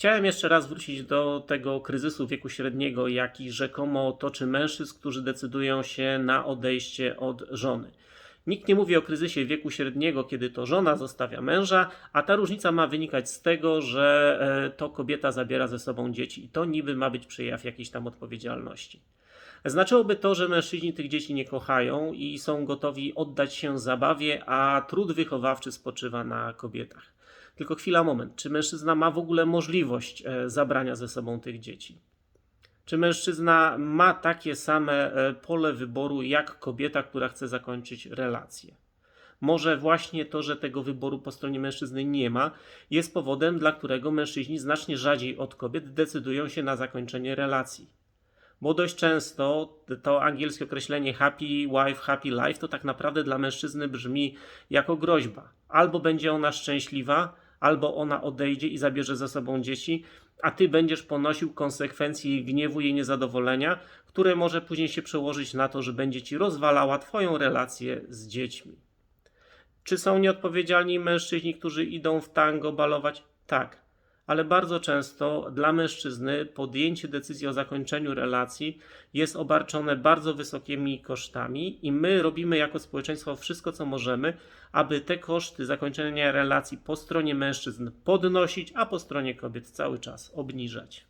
Chciałem jeszcze raz wrócić do tego kryzysu wieku średniego, jaki rzekomo toczy mężczyzn, którzy decydują się na odejście od żony. Nikt nie mówi o kryzysie wieku średniego, kiedy to żona zostawia męża, a ta różnica ma wynikać z tego, że e, to kobieta zabiera ze sobą dzieci. I to niby ma być przejaw jakiejś tam odpowiedzialności. Znaczyłoby to, że mężczyźni tych dzieci nie kochają i są gotowi oddać się zabawie, a trud wychowawczy spoczywa na kobietach. Tylko chwila, moment. Czy mężczyzna ma w ogóle możliwość e, zabrania ze sobą tych dzieci? Czy mężczyzna ma takie same e, pole wyboru jak kobieta, która chce zakończyć relację? Może właśnie to, że tego wyboru po stronie mężczyzny nie ma, jest powodem, dla którego mężczyźni znacznie rzadziej od kobiet decydują się na zakończenie relacji. Bo dość często to angielskie określenie happy wife, happy life to tak naprawdę dla mężczyzny brzmi jako groźba. Albo będzie ona szczęśliwa, albo ona odejdzie i zabierze ze sobą dzieci, a ty będziesz ponosił konsekwencje jej gniewu, jej niezadowolenia, które może później się przełożyć na to, że będzie ci rozwalała twoją relację z dziećmi. Czy są nieodpowiedzialni mężczyźni, którzy idą w tango balować? Tak. Ale bardzo często dla mężczyzny podjęcie decyzji o zakończeniu relacji jest obarczone bardzo wysokimi kosztami, i my robimy jako społeczeństwo wszystko, co możemy, aby te koszty zakończenia relacji po stronie mężczyzn podnosić, a po stronie kobiet cały czas obniżać.